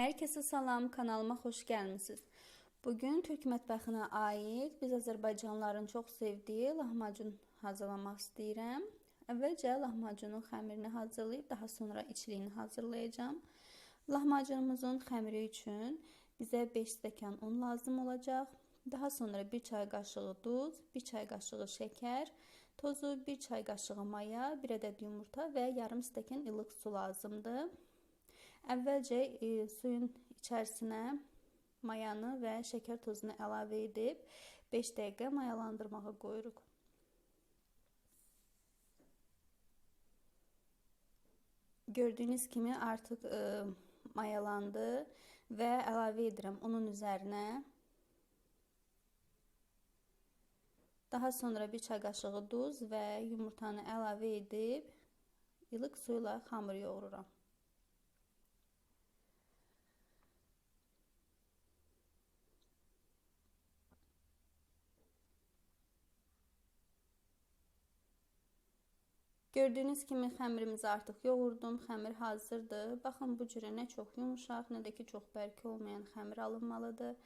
Herkese salam, kanalıma xoş gəlmisiniz. Bugün Türk mətbəxinə aid biz Azərbaycanlıların çox sevdiyi lahmacun hazırlamaq istəyirəm. Əvvəlcə lahmacunun xəmirini hazırlayıb daha sonra içliyini hazırlayacağım. Lahmacunumuzun xəmiri üçün bizə 5 stəkan un lazım olacaq. Daha sonra 1 çay qaşığı duz, 1 çay qaşığı şəkər, tozu, 1 çay qaşığı maya, 1 ədəd yumurta və yarım stəkan ilıq su lazımdır. Əvvəlcə e, suyun içərisinə mayanı və şəkər tozunu əlavə edib 5 dəqiqə mayalandırmağa qoyuruq. Gördüyünüz kimi artıq e, mayalandı və əlavə edirəm onun üzərinə. Daha sonra bir çay qaşığı duz və yumurtanı əlavə edib ilıq suyla xamır yoğururam. Gördüyünüz kimi xəmirimizi artıq yoğurdum. Xəmir hazırdır. Baxın bu cürə nə çox yumuşaq, nə də ki çox bərk olmayan xəmir alınmalıdır.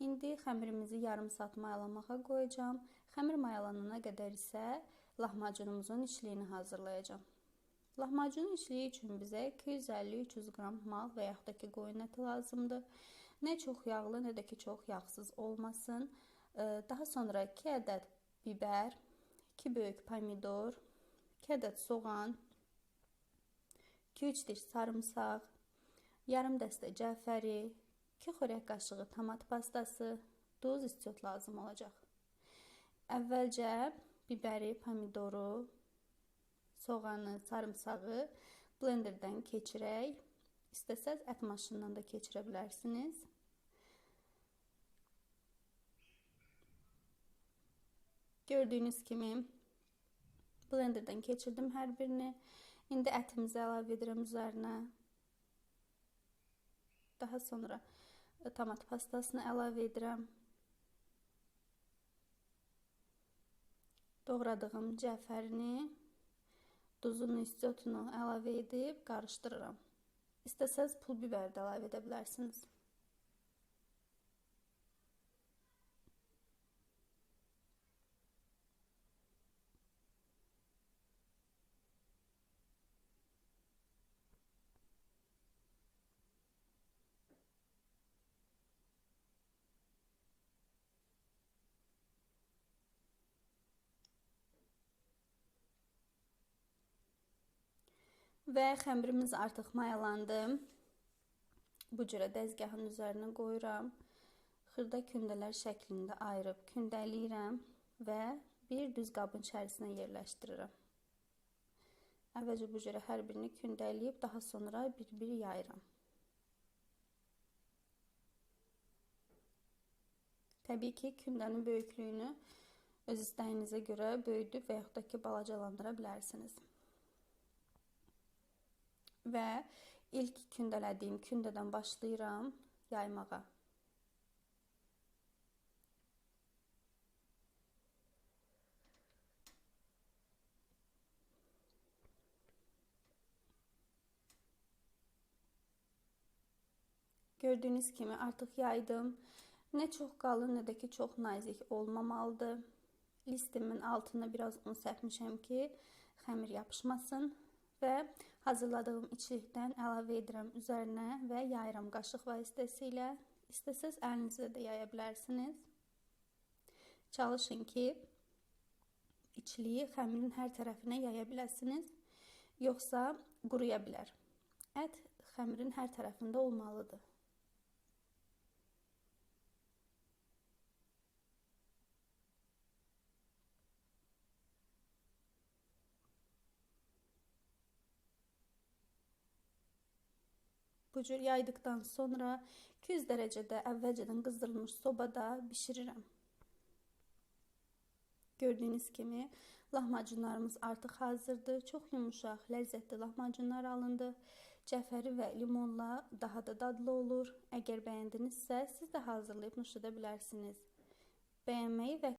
İndi xəmirimizi yarım saat mayalamağa qoyacağam. Xəmir mayalanana qədər isə lahmacunumuzun içliyini hazırlayacağam. Lahmacunun içliyi üçün bizə 250-300 qram mal və yaxud da ki qoyun əti lazımdır. Nə çox yağlı, nə də ki çox yağsız olmasın. Daha sonra 2 ədəd bibər, 2 böyük pomidor, 2 ədəd soğan, 2-3 diş sarımsaq, yarım dəstə cəfəri, 2 xörək qaşığı tomat pastası, duz istiot lazım olacaq. Əvvəlcə bibəri, pomidoru, soğanı, sarımsağı blenderdən keçirək. İstəsəz ət maşınından da keçirə bilərsiniz. Gördüyünüz kimi Blenderdan keçirdim hər birini. İndi ətimizi əlavə edirəm üzərinə. Daha sonra e, tomat pastasını əlavə edirəm. Doğradığım cəfərini, duzunu, istiotunu əlavə edib qarışdırıram. İstəsəz pul biber də əlavə edə bilərsiniz. Və xəmirimiz artıq mayalandı. Bu cürə dəzgahın üzərinə qoyuram. Xırda kündələr şəklində ayırıb kündələyirəm və bir düz qabın içərisinə yerləşdirirəm. Əvvəlcə bu cürə hər birini kündələyib daha sonra bir-bir yayıram. Təbii ki, kündənin böyüklüyünü öz istəyinizə görə böyüdüb və yaxud da ki, balacalandıra bilərsiniz və ilk kündələdiyim kündədən başlayıram yaymağa. Gördüyünüz kimi artıq yaydım. Nə çox qalın, nə də ki çox nazik olmamalıdır. Listimin altına biraz un səpmişəm ki, xəmir yapışmasın və hazırladığım içlikdən əlavə edirəm üzərinə və yayıram qaşıq vasitəsilə. İstəsəz əlinizlə də yaya bilərsiniz. Çalışın ki, içliyi xəmirin hər tərəfinə yaya biləsiniz, yoxsa quruya bilər. Ət xəmirin hər tərəfində olmalıdır. Bu cür yaydıktan sonra 200 derecede əvvəlcədən qızdırılmış sobada bişirirəm. Gördüyünüz kimi lahmacunlarımız artıq hazırdır. Çox yumuşaq, ləzzətli lahmacunlar alındı. Cəfəri və limonla daha da dadlı olur. Əgər bəyəndinizsə, siz də hazırlayıb nuş edə bilərsiniz. Bəyənməyi